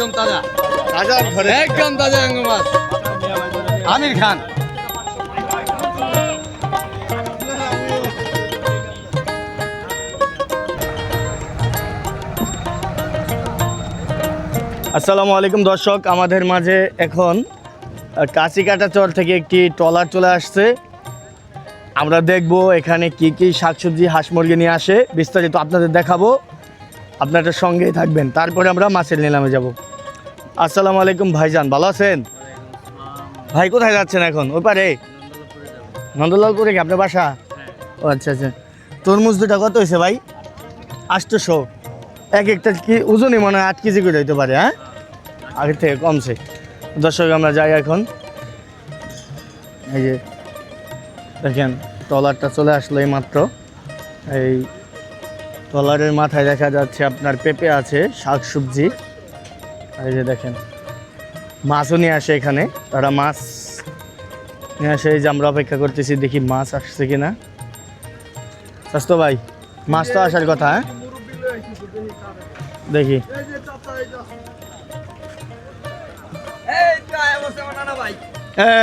একদম তাজা। তাজা ঘরে। একদম তাজা অ্যাঙ্গ মাছ। আমির খান। আসসালামু আলাইকুম দর্শক আমাদের মাঝে এখন কাঁচিকাটা চর থেকে একটি ট্রলার চলে আসছে। আমরা দেখব এখানে কি কি শাকসবজি হাঁস মুরগি নিয়ে আসে। বিস্তারিত আপনাদের দেখাবো। আপনাদের সঙ্গেই থাকবেন। তারপরে আমরা মাছের নিলামে যাব। আসসালামু আলাইকুম ভাইজান, ভালো আছেন? ভাই, কোথায় যাচ্ছেন এখন? ওই পারে? নন্দলালপুরে কি আপনার বাসা? ও আচ্ছা আচ্ছা। তরমুজ দুটা কত হয়েছে ভাই? আটশোশো এক একটা কি ওজনই মনে হয় আট কেজি করে হইতে পারে হ্যাঁ? আগের থেকে কমছে। দর্শক, আমরা যাই এখন। এই যে, দেখেন, ট্রলারটা চলে আসলো এই মাত্র এই ট্রলারের মাথায় দেখা যাচ্ছে আপনার পেঁপে আছে, শাক সবজি। এই যে দেখেন, মাছও নিয়ে আসে এখানে, তারা মাছ নিয়ে আসে, এই যে আমরা অপেক্ষা করতেছি দেখি মাছ আসছে কিনা। স্বাস্থ্য ভাই, মাছ তো আসার কথা হ্যাঁ? দেখি।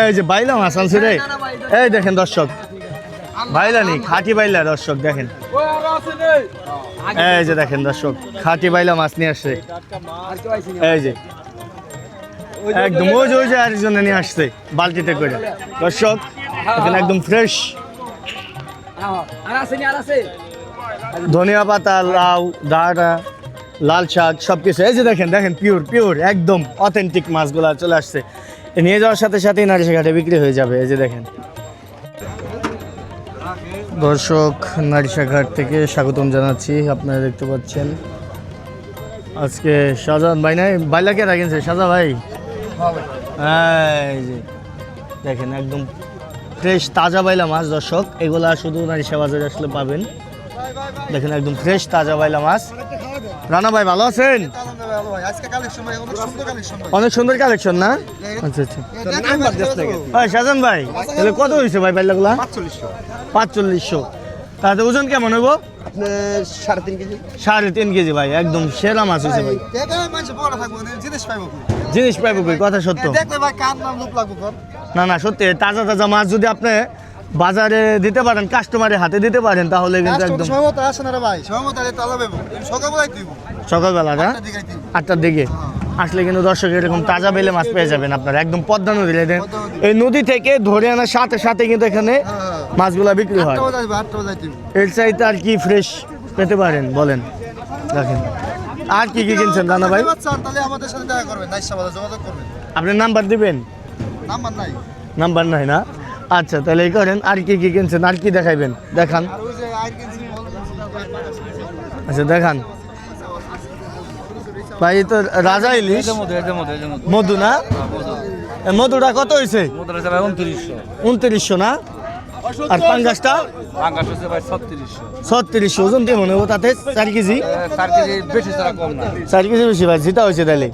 এই যে বাইলা মাছ আনছে রে। এই দেখেন দর্শক, বাইলা নি খাঁটি বাইলা দর্শক, দেখেন। এই যে দেখেন দর্শক, খাঁটি বাইলা মাছ নিয়ে আসছে। এই যে। একদম ওই যে ওই যে নিয়ে আসছে, বালতিতে করে। দর্শক, এখানে একদম ফ্রেশ ধনিয়া পাতা, লাউ ডাঁটা লাল শাক সব কিছু এই যে দেখেন দেখেন পিওর পিওর একদম অথেন্টিক মাছগুলো চলে আসছে। নিয়ে যাওয়ার সাথে সাথেই নারিশা ঘাটে বিক্রি হয়ে যাবে। এই যে দেখেন। দর্শক নারিশা ঘাট থেকে স্বাগতম জানাচ্ছি। আপনারা দেখতে পাচ্ছেন, আজকে শাহজাহান ভাই নাই। বাইলাকে রাখেনছে শাহজা ভাই? এই যে, দেখেন, একদম ফ্রেশ তাজা বাইলা মাছ দর্শক। এগুলা শুধু নারিশা বাজারে আসলে পাবেন। দেখেন, একদম ফ্রেশ তাজা বাইলা মাছ। রানা ভাই, ভালো আছেন? অনেক সুন্দর কালেকশন না? আচ্ছা আচ্ছা। ভাই শাহজান ভাই তাহলে কত হয়েছে ভাই বাইলাগুলা পাঁচচল্লিশশো। তাতে ওজন কেমন হইব? সাড়ে তিন কেজি। সাড়ে তিন কেজি ভাই একদম সেরা মাছ হয়েছে ভাই মানুষ বড় থাকব জিনিস পাইবো জিনিস পাইবো ভাই কথা সত্য। দেখলে ভাই কার নাম লোক লাগবো কর? না না সত্যি তাজা তাজা মাছ যদি আপনি বাজারে দিতে পারেন কাস্টমারের হাতে দিতে পারেন তাহলে কিন্তু একদম সময় মতো আসে না রে ভাই সময় মতো বেবো। সকালবেলায় দিব। সকালবেলা না? আটটার দিকে আসলে কিন্তু দর্শক এরকম তাজা বেলে মাছ পেয়ে যাবেন আপনারা। একদম পদ্মা নদী এই নদী থেকে ধরে আনার সাথে সাথে কিন্তু এখানে মাছগুলা বিক্রি হয়। দিব আটটা বাজাই দিব এর চাইতে আর কি ফ্রেশ পেতে পারেন বলেন। দেখেন। আর কি কি কিনছেন রানা ভাই? চান তাহলে আমাদের সাথে দেখা করবেন নাইসা বাজার যোগাযোগ করবেন। আপনি নাম্বার দিবেন? নাম্বার নাই। নাম্বার নাই না? আচ্ছা তাহলে এই করেন আর কি কি কিনছেন আর কি দেখাইবেন? দেখান। আচ্ছা দেখান। ভাই তো রাজা ইলিশ। মধু না? মধুটা কত হয়েছে উনত্রিশশো। না? আর পাঙ্গাসটা? ছত্রিশশো। ওজন দিয়ে মনে হব তাতে চার কেজি। চার কেজি বেশি ভাই জিতা হয়েছে তাহলে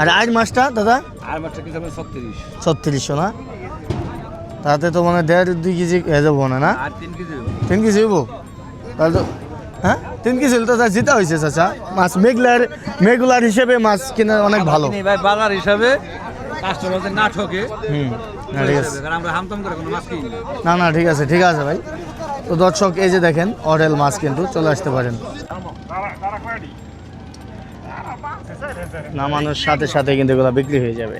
আর আজ মাছটা দাদা? ছত্রিশশো না? তাতে তো মানে দেড় দুই কেজি হয়ে যাব না না? তিন কেজি হইব? তাহলে তো হ্যাঁ? তিন হলে তো স্যার জিতা হয়েছে চাচা। মাছ মেঘলার মেঘলার হিসেবে মাছ কিনা অনেক ভালো। ভাই বাজার হিসাবে কাস্টমারদের না ঠকে হুম না ঠিক আছে। আমরা হামতাম করে কোনো মাছ কিনি না। না ঠিক আছে ঠিক আছে ভাই। তো দর্শক এই যে দেখেন অরেল মাছ কিন্তু চলে আসতে পারেন। নামানোর সাথে সাথে কিন্তু এগুলো বিক্রি হয়ে যাবে।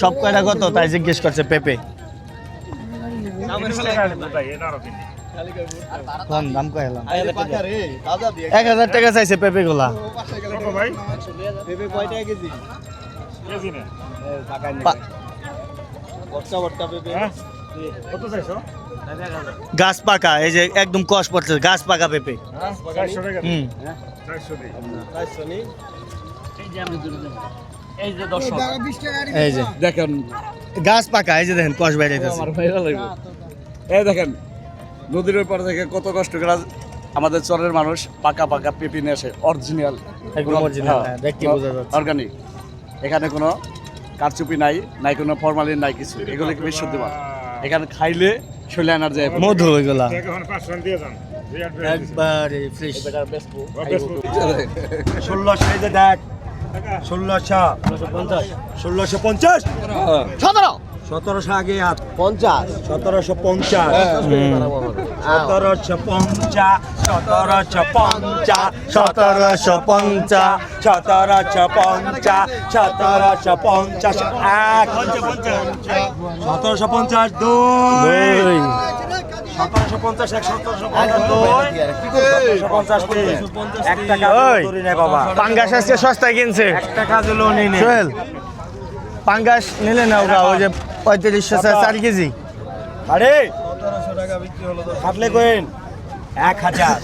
সব কয়টা কত? তাই জিজ্ঞেস করছে পেঁপে। দাম এক হাজার টাকা চাইছে পেঁপে গুলা গাছ পাকা এই যে একদম কষ পড়ছে গাছ পাকা পেঁপে। হুম। এই যে দেখেন। গাছ পাকা এই যে দেখেন কষ বাইরে আমার ভাইরা লাগবে। এই দেখেন নদীর ওই পার থেকে কত কষ্ট করে আমাদের চরের মানুষ পাকা পাকা পেঁপে নিয়ে আসে অরিজিনাল হ্যাঁ, দেখতে বোঝা যাচ্ছে। অর্গানিক এখানে কোনো কারচুপি নাই নাই কোনো ফরমালিন নাই কিছু। এগুলো কি বিশুদ্ধ মাছ এখানে খাইলে শরীরে আনার যায় মধু ওইগুলা এখন পাঁচশো দিয়ে যান। একবারে ফ্রেশ ষোলোশো এই দেখ। ষোলোশো ষোলোশো পঞ্চাশ। সতেরো। সতেরোশো আগে হাত। পঞ্চাশ। সতেরোশো পঞ্চাশ। সতেরোশো পঞ্চাশ। সতেরোশো পঞ্চাশ। সতেরোশো পঞ্চাশ। সতেরোশো পঞ্চাশ। সতেরোশো পঞ্চাশ। এক। সতেরোশো পঞ্চাশ। দুই। দুই। সতেরোশো পঞ্চাশ এক সতেরোশো এক টাকা বাবা। পাঙ্গাস আজকে সস্তায় কিনছে। এক টাকা দিলেও নিই সোহেল পাঙ্গাস নিলে না ওরা ওই যে পঁয়ত্রিশশো চার কেজি। আরে থাকলে কইন এক হাজার।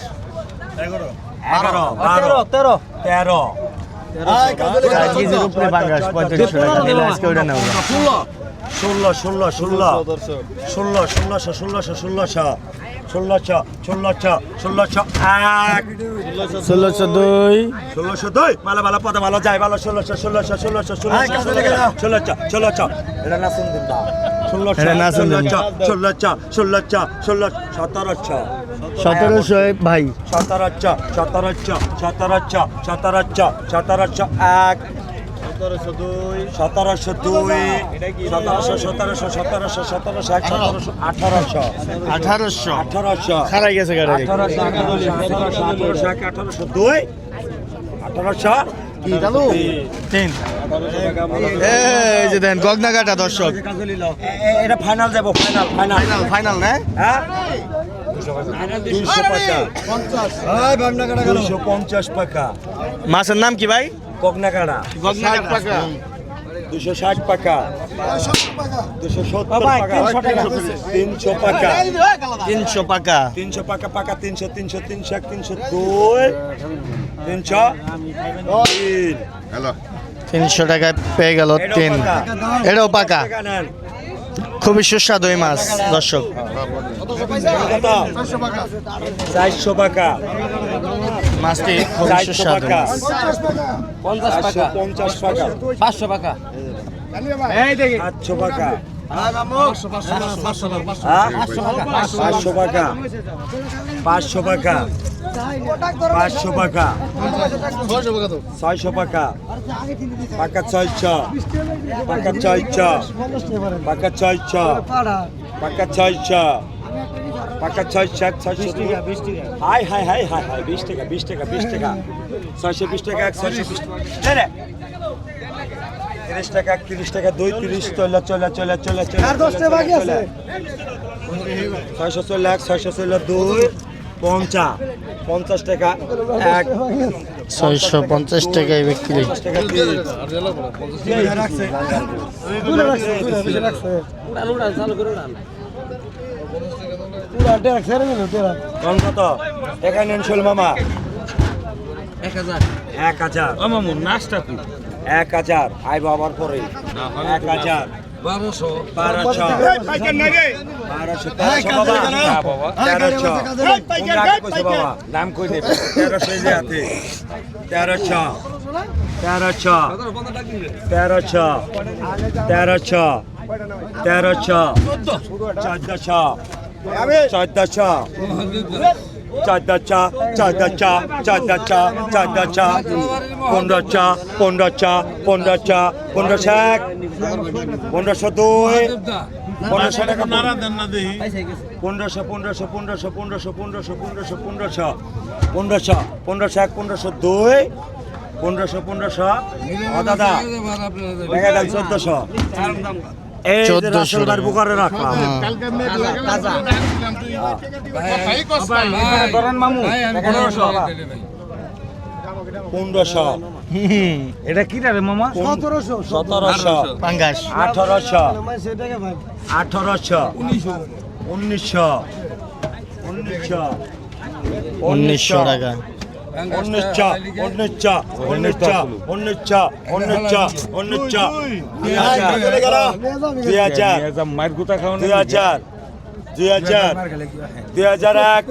এগারো। বারো। তেরো তেরো। চার কেজির উপরে পাঙ্গাস পঁয়ত্রিশশো টাকা নিলে আজকে ওটা না ওরা ষোলো ষোলো ষোলো ষোলো ষোলোশো ষোলোশো ষোলোশো ষোলোশো ষোলোশো ষোলোশো এক ষোলোশো দুই ষোলোশো দুই ভালো ভালো পদে ভালো যায় ভালো ষোলোশো ষোলোশো ষোলোশো ষোলোশো ষোলোশো ষোলোশো এটা না শুনতেন না সতেরোশো ভাই সতেরোশো সতেরোশো সতেরোশো সতেরোশো সতেরোশো এক সতেরোশো দুই। সতেরোশো সতেরোশো সতেরোশো সতেরোশো এক সতেরোশো আঠারোশো। আঠারোশো। আঠারোশো। খারাই গেছে গাড়ি। আঠারোশো আঠারোশো আঠারোশো আঠারোশো এক আঠারোশো দুই। আঠারোশো। তিন। এই যে দেন গগনা কাটা দর্শক। এটা ফাইনাল যাব ফাইনাল ফাইনাল। ফাইনাল না? হ্যাঁ? দুইশো দুইশো পঞ্চাশ টাকা। মাছের নাম কি ভাই? কগনাকাড়া গগনা কাটা দুশো ষাট টাকা দুশো সত্তর টাকা তিনশো টাকা তিনশো পাকা। তিনশো পাকা। পাকা তিনশো তিনশো তিনশো এক তিনশো দুই। তিনশো। তিন। তিনশো টাকায় পেয়ে গেল তিন। এটাও পাকা। টাকা খুবই সুস্বাদু এই মাছ দর্শক। চারশো টাকা মাছটি চারশো সুস্বাদু টাকা। পঞ্চাশ টাকা। পঞ্চাশ টাকা। পাঁচশো পাকা সাতশো টাকা। হ্যাঁ? পাঁচশো টাকা পাঁচশো টাকা। পাঁচশো টাকা। ছয়শো টাকা। পাকা ছয়শো। পাকা ছয়শো। পাকা ছয়শো। পাকা ছয়শো। পাকা ছয়শো এক ছয়শো হাই হাই হাই হাই হাই বিশ টাকা বিশ টাকা বিশ টাকা ছয়শো বিশ টাকা এক ছয়শো বিশ টাকা তিরিশ টাকা তিরিশ টাকা দুই তিরিশ চলে চলে চলে চলে চলে চলে ছয়শো চলে এক ছয়শো চলে দুই পঞ্চাশ পঞ্চাশ টাকা এক ছয়শো পঞ্চাশ টাকায় বিক্রি পঞ্চাশ কোন কত? টাকা নেন শোল মামা। এক হাজার। এক হাজার। এক হাজার। আই বাবার পরে। এক হাজার। বারোশো। বারোশো। বারোশো তেরোশো বাবা। তেরোশো। বাবা। দাম কই দেবে? তেরোশো যে হাতে তেরোশো। তেরোশো। তেরোশো। তেরোশো। তেরোশো। চোদ্দশো। চোদ্দশো। চোদ্দশো চোদ্দশো চোদ্দশো চোদ্দশো পনেরোশো পনেরোশো পনেরোশো পনেরোশো এক পনেরোশো দুই পনেরোশো টাকা পনেরোশো পনেরোশো পনেরোশো পনেরোশো পনেরোশো পনেরোশো পনেরোশো পনেরোশো পনেরোশো এক পনেরোশো দুই পনেরোশো পনেরোশো ও দাদা চোদ্দশো এই যে 1400 রাসেল বার বুকারে রাখলাম পনেরোশো এটা কি রে মামা? সতেরোশো। সতেরোশো। পাঙ্গাস। আঠারোশো। আঠারোশো। উনিশশো। উনিশশো। উনিশশো টাকা। উনিশশো উনিশশো উনিশশো উনিশশো উনিশশো উনিশশো দুই হাজার। মায়ের গুতা খাওয়া দুই হাজার। দুই হাজার। দুই হাজার এক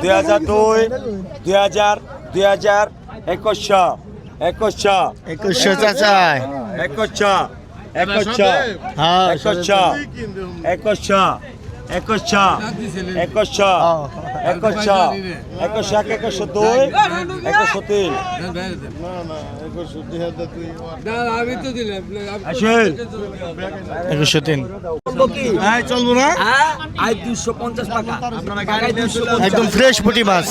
দুই হাজার দুই দুই হাজার দুই হাজার একুশশো। একুশশো। একুশশো চাচায় একুশশো। একুশশো। হ্যাঁ। একুশশো। একুশশো। একুশশো একুশশো একুশশো একুশশো এক একুশশো দুই একুশশো তিন। একুশশো তিন। হ্যাঁ চলবো না? আই দুশো পঞ্চাশ টাকা। একদম ফ্রেশ পুঁটি মাছ।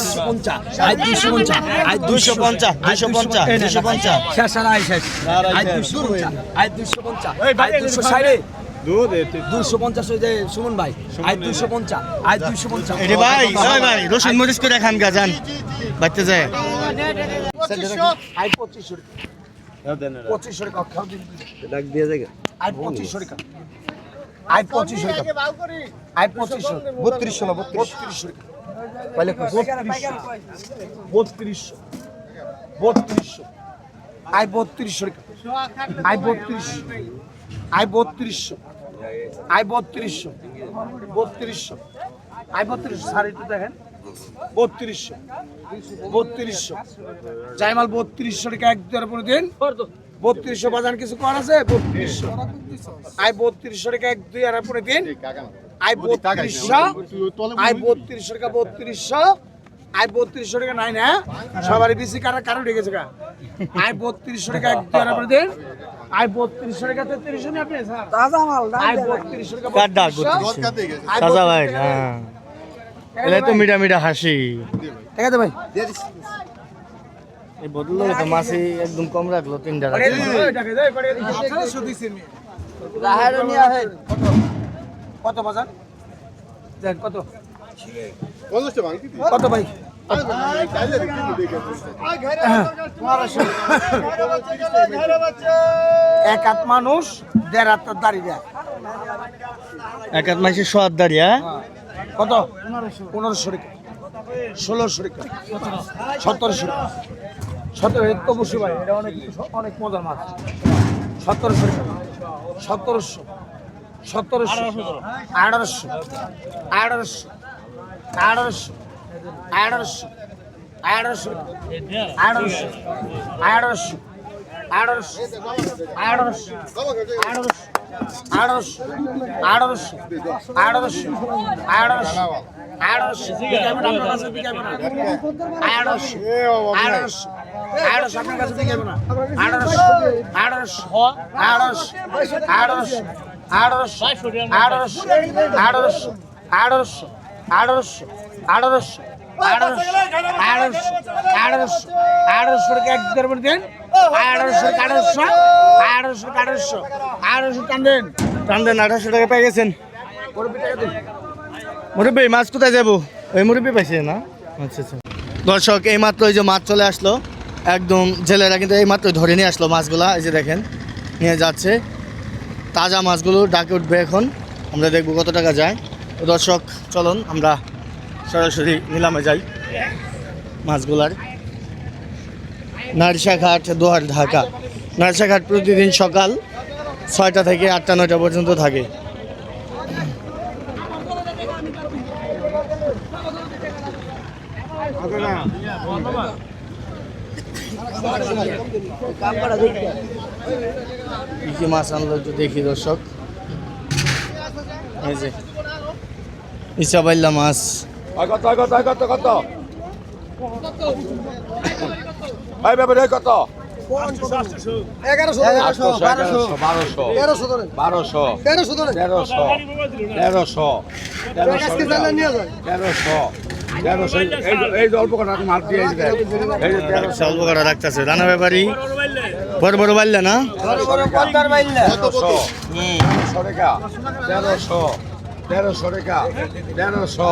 আই দুশো পঞ্চাশ আই দুশো পঞ্চাশ দুশো পঞ্চাশ দুশো পঞ্চাশ। শেষ আর আই শেষ। আই দুশো পঞ্চাশ আই দুশো পঞ্চাশ আই দুশো ষাটে। দুশো পঞ্চাশ হয়ে যায় সুমন ভাই। আই দুশো পঞ্চাশ আই দুশো পঞ্চাশ। এরে ভাই ওই ভাই রসুন মরিচ করে খান গা যান। বাচ্চা যায়। আই পঁচিশশো পঁচিশশো টাকা পঁচিশশো পঁচিশশো পঁচিশশো। বত্রিশশো না বত্রিশশো টাকা। বত্রিশশো। বত্রিশশো। আই বত্রিশশো আই বত্রিশশো। আই বত্রিশশো। বত্রিশশো। আই বত্রিশশো সাড়ে একটু দেখেন। বত্রিশশো। বত্রিশশো। জাইমাল, বত্রিশশো টাকা এক দেওয়ার পরে দিন। বত্রিশশো বাজার কিছু কর আছে? বত্রিশশো। আই বত্রিশশো টাকা এক দুই আর পরে দিন। আই বত্রিশশো। আই বত্রিশশো টাকা বত্রিশশো। আই বত্রিশশো টাকা নাই না। সবারই বেশি কারা কারও ঢেকেছে গা? আই বত্রিশশো টাকা এক দুই আর পরে দিন। আই 32 তাজা ভাই হ্যাঁ। এলে তো মিঠা মিঠা হাসি। ঠিক মাসি একদম কম রাখল তিন টাকা। কত? বাজার? কত? কত ভাই? এক হাত মানুষ দেড় হাত দাঁড়িয়ে এক হাত মাসে সোয়াদ দাঁড়িয়ে কত? পনেরোশো টাকা। ষোলোশো টাকা। সতেরোশো টাকা। সতেরো তো বসে ভাই এটা অনেক অনেক মজার মাছ। সতেরোশো টাকা। সতেরোশো। সতেরোশো। আঠারোশো। আঠারোশো। আঠারোশো। আঠারোশো আঠারোশো আঠারোশো আঠারোশো আঠারোশো আঠারোশো আঠারোশো আঠারোশো আঠারোশো আঠারোশো বিকাবে না আপনার কাছে বিকাবে না আঠারোশো আঠারোশো আঠারোশো আপনার কাছে বিকাবে না আঠারোশো আঠারোশো আঠারোশো আঠারোশো আঠারোশো আঠারোশো আঠারোশো আঠারোশো আঠারোশো আঠারোশো আঠারোশো আঠারোশো আঠারোশো টাকা এক দেড় দেন। আঠারোশো আঠারোশো আঠারোশো আঠারোশো আঠারোশো টান দেন টান দেন আঠারোশো টাকা পেয়ে গেছেন। মুরব্বি মাছ কোথায় যাব? ওই মুরব্বী পাইছে না? আচ্ছা আচ্ছা। দর্শক এই মাত্র এই যে মাছ চলে আসলো। একদম জেলেরা কিন্তু এই মাত্র ধরে নিয়ে আসলো মাছগুলা। এই যে দেখেন নিয়ে যাচ্ছে। তাজা মাছগুলো ডাকে উঠবে এখন। আমরা দেখব কত টাকা যায়। দর্শক চলুন আমরা সরাসরি নিলামে যাই মাছগুলার। নারিশাঘাট দোহার ঢাকা। নারিশাঘাট প্রতিদিন সকাল ছয়টা থেকে আটটা, নয়টা পর্যন্ত থাকে। মাছ আনলো একটু দেখি দর্শক। এই মাছ। কত কত কত কত ভাই ব্যাপারে কত বারোশো। তেরোশো তেরোশো তেরোশো তেরোশো আচ্ছা, অল্প কটা রাখতেছে। রানা ব্যাপারি? বড় বড় বাড়লে না? তেরোশো তেরোশো। রেখা তেরোশো রেখা তেরোশো।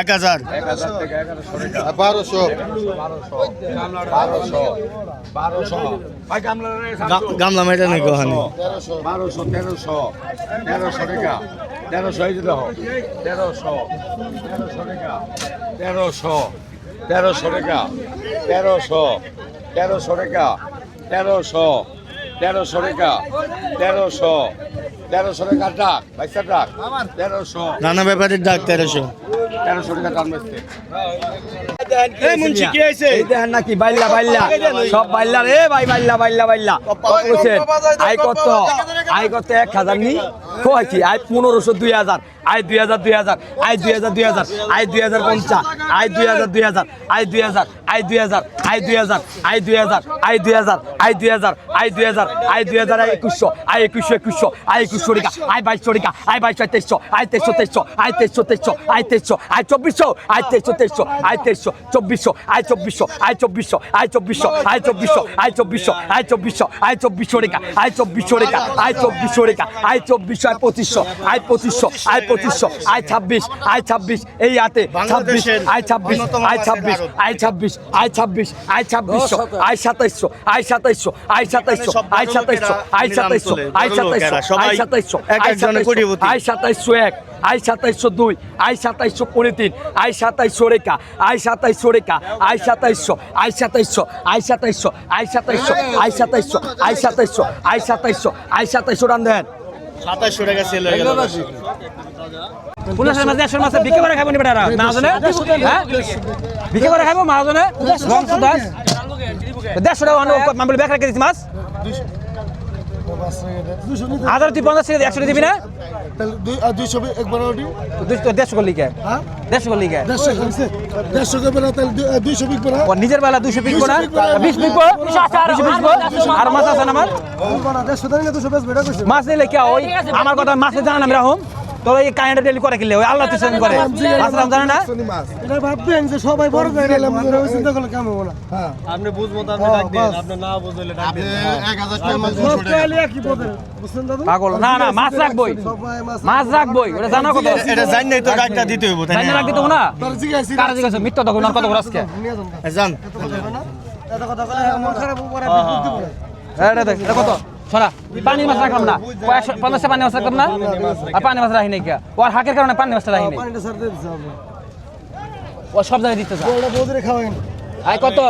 এক হাজার। এক হাজার থেকে এগারোশো টাকা বারোশো। গামলা মেটা নাকি ওখানে বারোশো তেরোশো। তেরোশো টাকা। তেরোশো এই যে দেখো। তেরোশো। তেরোশো টাকা। তেরোশো। তেরোশো টাকা। তেরোশো। তেরোশো টাকা। তেরোশো। তেরোশো টাকা। তেরোশো। তেরোশো টাকার ডাক বাইশার ডাক তেরোশো নানা ব্যাপারের ডাক তেরোশো তেরোশো টাকা দাম বেচতে নাকি বাইল্লা বাইল্লা সব বাইল্লা রে ভাই বাইল্লা বাইল্লা বাইল্লা আই কত আই কত এক হাজার নি কয়েছি আই পনেরোশো দুই হাজার আই দুই হাজার দুই হাজার আই দুই হাজার দুই হাজার আই দুই হাজার পঞ্চাশ আই দুই হাজার দুই হাজার আই দুই হাজার আই দুই হাজার আই দুই হাজার আই দুই হাজার আই দুই হাজার আই দুই হাজার আই দুই হাজার আই দুই হাজার আই একুশশো আই একুশশো একুশশো আই একুশশো টাকা আই বাইশশো টাকা আই বাইশশো তেইশশো আই তেইশশো তেইশশো আই তেইশশো তেইশশো আই তেইশশো আই চব্বিশশো আই তেইশশো তেইশশো আই তেইশশো চব্বিশশো আই চব্বিশশো আই চব্বিশশো আই চব্বিশশো আই চব্বিশশো আই চব্বিশশো আই চব্বিশশো আই চব্বিশশো টাকা আই চব্বিশশো টাকা আই চব্বিশশো টাকা আই চব্বিশশো আই পঁচিশশো আই পঁচিশশো আই পঁচিশশো আই ছাব্বিশ আই ছাব্বিশ এই হাতে ছাব্বিশ আই ছাব্বিশ আই ছাব্বিশ আই ছাব্বিশ আই ছাব্বিশ আই ছাব্বিশশো আই সাতাইশশো আই সাতাইশশো আই সাতাইশশো আই সাতাইশশো আই সাতাইশশো আই সাতাইশশো আই সাতাইশশো আই সাতাইশশো আই সাতাইশশো এক আই সাতাইশশো দুই আই সাতাইশশো পনেরো তিন আই সাতাইশশো রেখা আই সাতাইশশো রেখা আই সাতাইশশো আই সাতাইশশো আই সাতাইশশো আই সাতাইশশো আই সাতাইশশো আই সাতাইশশো আই সাতাইশশো আই সাতাইশশো রান দেন সাতাশশো টাকা সেল হয়ে গেল পঞ্চাশের মাসে একশোর মাসে বিক্রি করে খাব নি বেটারা মাহাজনে হ্যাঁ? বিক্রি করে খাব মাহাজনে দাস দেড়শো টাকা মামলি ব্যাগ রেখে দিচ্ছি মাছ? হাজার তুই পঞ্চাশ থেকে একশো দিবি না? নিজের বেলা দুইশো পিক মাছ আমার নিলে কে ওই আমার কথা মাছে জানা না আমি রাহুম তোর এই কাহিনীটা ডেলি করে কিনলে ওই আল্লাহ তুই করে। মাছ নাম জানে না? এটা ভাববেন যে সবাই বড় করে নিলাম ওই চিন্তা করলে কেমন হব না? হ্যাঁ। আপনি বুঝব তো আপনি ডাক দেন আপনি না বুঝলে ডাক দেন। সব কালে একই পদে বুঝছেন দাদু? পাগল। না না মাছ রাখবই। মাছ মাছ রাখবই। ওটা জানা কত? এটা জানি নাই তো ডাকটা দিতে হইব তাই জানি না রাখতে তো না? তার জিজ্ঞাসা কারা। জিজ্ঞাসা মিথ্যা তখন আর কত করে আজকে? জান। এত কথা বলে আমার খারাপ উপরে বুদ্ধি পড়ে এটা দেখ এটা কত? সরা পানি মাছ রাখলাম না। পঞ্চাশটা পানি মাছ রাখলাম না? আর পানি মাছ রাখি নাই ও আর হাকের কারণে পানি মাছটা রাখি নাই। ও সব জায়গায় দিতে খাওয়াই আয় কত?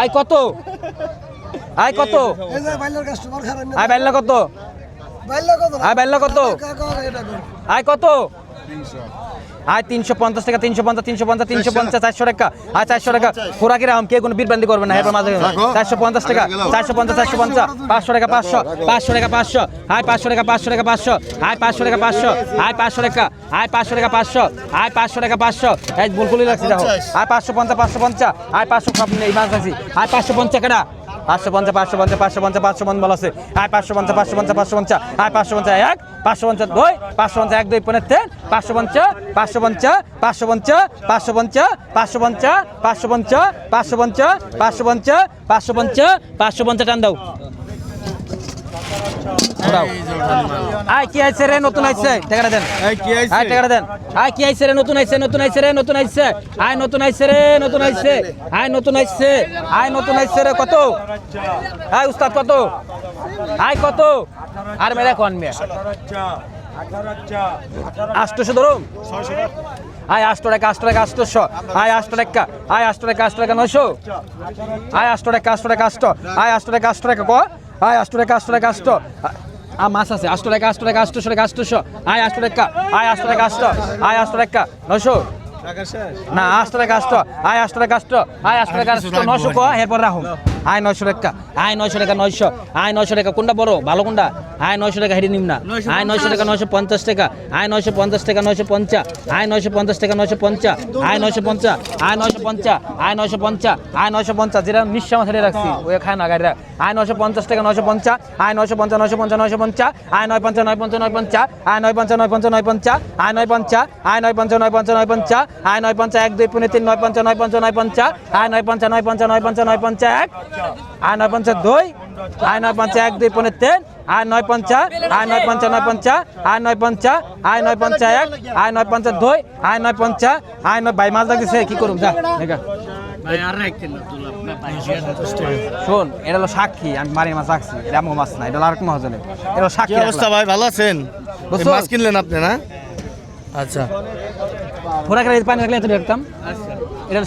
আই কত? আই কত? আই বাইল্লা কত? আই বাইল্লা কত? আয় কত? আয় তিনশো পঞ্চাশ টাকা তিনশো পঞ্চাশ তিনশো পঞ্চাশ তিনশো পঞ্চাশ চারশো টাকা আয় চারশো টাকা। খোরাকি রাম কে কোনো বিরবান্দি করবে না মাঝে চারশো পঞ্চাশ টাকা চারশো পঞ্চাশ চারশো পঞ্চাশ। পাঁচশো টাকা পাঁচশো পাঁচশো টাকা পাঁচশো। আয় পাঁচশো টাকা পাঁচশো টাকা পাঁচশো। আয় পাঁচশো টাকা পাঁচশো। আয় পাঁচশো টাকা আয় পাঁচশো টাকা পাঁচশো। আয় পাঁচশো টাকা পাঁচশো। এই বুলকুলি রাখছি দেখো। আয় পাঁচশো পঞ্চাশ পাঁচশো পঞ্চাশ। আয় পাঁচশো এই মাছ রাখছি আয় পাঁচশো পঞ্চাশ কেটা পাঁচশো পঞ্চাশ পাঁচশো পঞ্চাশ পাঁচশো পঞ্চাশ পাঁচশো পঞ্চাশ বলা আছে আয় পাঁচশো পঞ্চাশ পাঁচশো পঞ্চাশ পাঁচশো পঞ্চাশ আয় পাঁচশো পঞ্চাশ এক পাঁচশো পঞ্চাশ দুই পাঁচশো পঞ্চাশ এক দুই পনেরো তিন পাঁচশো পঞ্চাশ পাঁচশো পঞ্চাশ পাঁচশো পঞ্চাশ পাঁচশো পঞ্চাশ পাঁচশো পঞ্চাশ পাঁচশো পঞ্চাশ পাঁচশো পঞ্চাশ পাঁচশো পঞ্চাশ পাঁচশো পঞ্চাশ পাঁচশো পঞ্চাশ টান দাও। আয় কি আইছে রে? নতুন আইছে। টাকাটা দেন। আয় টাকাটা দেন। আয় কি আইছে রে? নতুন আইছে নতুন আইছে রে? নতুন আইছে। আয় নতুন আইছে রে? নতুন আইছে। আয় নতুন আইছে। আয় নতুন আইছে রে? কত? আয় উস্তাদ কত? আয় কত? আর মেরে কোন মে আষ্টশো ধরুন। আয় আষ্ট টাকা আষ্ট টাকা আষ্টশো। আয় আষ্ট টাকা। আয় আষ্ট টাকা আষ্ট টাকা নয়শো। আয় আষ্ট টাকা আষ্ট টাকা আষ্ট আয় টাকা আষ্ট টাকা ক? আয় আষ্ট টাকা আষ্ট। টাকা আষ্ট আ মাছ আছে আষ্ট টাকা আষ্ট টাকা আষ্টশো টাকা আষ্টশো। আয় আষ্ট টাকা আয় আষ্ট টাকা আষ্ট। আয় আষ্ট টাকা নশো না আটশো টাকা আটশো আয় আটশো টাকা আটশো আয় আটশো টাকা আটশো নশো কয় এরপর রাখুন আয় নয়শো টাকা আয় নয়শো টাকা নয়শো আয় নয়শো টাকা কোনটা বড় ভালো কোনটা আয় নয়শো টাকা হেঁটে নিম না আয় নয়শো টাকা নয়শো পঞ্চাশ টাকা আয় নয়শো পঞ্চাশ টাকা নয়শো পঞ্চা আয় নয়শো পঞ্চাশ টাকা নয়শো পঞ্চা আয় নয়শো পঞ্চা আয় নয়শো পঞ্চা আয় নয়শো পঞ্চা আয় নয়শো পঞ্চা যেটা নিঃশ্বাস ছেড়ে রাখছি ওই খায় না গাড়িরা আয় নয়শো পঞ্চাশ টাকা নয়শো পঞ্চা আয় নয়শো পঞ্চা নয়শো পঞ্চা নয়শো পঞ্চা আয় নয় পঞ্চা নয় পঞ্চা নয় পঞ্চা আয় নয় পঞ্চা নয় পঞ্চা নয় পঞ্চা আয় নয় পঞ্চা আয় নয় পঞ্চা নয় পঞ্চা নয় পঞ্চা আয় নয় পঞ্চা এক দুই পুনে তিন নয় পঞ্চা নয় পঞ্চা নয় পঞ্চা আয় নয় পঞ্চা নয় পঞ্চা নয় পঞ্চা নয় পঞ্চা এক আয় নয় পঞ্চা দুই আয় নয় পঞ্চা এক দুই পুনে তিন আয় নয় পঞ্চা আয় নয় পঞ্চা নয় পঞ্চা আয় নয় পঞ্চা আয় নয় পঞ্চা এক আয় নয় পঞ্চা দুই আয় নয় পঞ্চা আয় নয় ভাই মাছ লাগতেছে কি করুম যা দেখা শোন এটা হলো সাক্ষী আমি মারি মাছ রাখছি এটা আমার মাছ না এটা হলো আরেক মহাজনের এটা হলো সাক্ষী অবস্থা ভাই ভালো আছেন? মাছ কিনলেন আপনি না আচ্ছা ফোরা করে পানি রাখলে তো দেখতাম এটা হলো।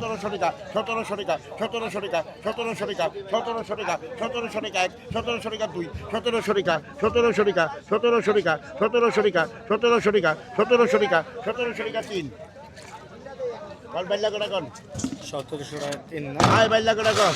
সতেরোশো টাকা সতেরোশো টাকা সতেরোশো টাকা সতেরোশো টাকা সতেরোশো টাকা সতেরোশো টাকা এক সতেরোশো টাকা দুই সতেরোশো টাকা সতেরোশো টাকা সতেরোশো টাকা সতেরোশো টাকা সতেরোশো টাকা সতেরোশো টাকা সতেরোশো টাকা তিন কল বাইল্লা করে কন সতেরোশো টাকা তিন না বাইল্লা করে কন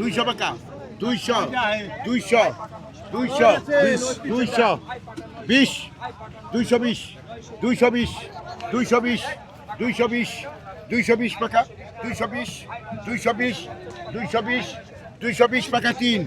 দুইশো টাকা। দুইশো দুইশো দুইশো দুইশো, বিশ দুইশো বিশ দুইশো বিশ দুইশো বিশ দুইশো বিশ দুইশো বিশ টাকা দুইশো বিশ দুইশো বিশ দুইশো বিশ দুইশো বিশ টাকা তিন।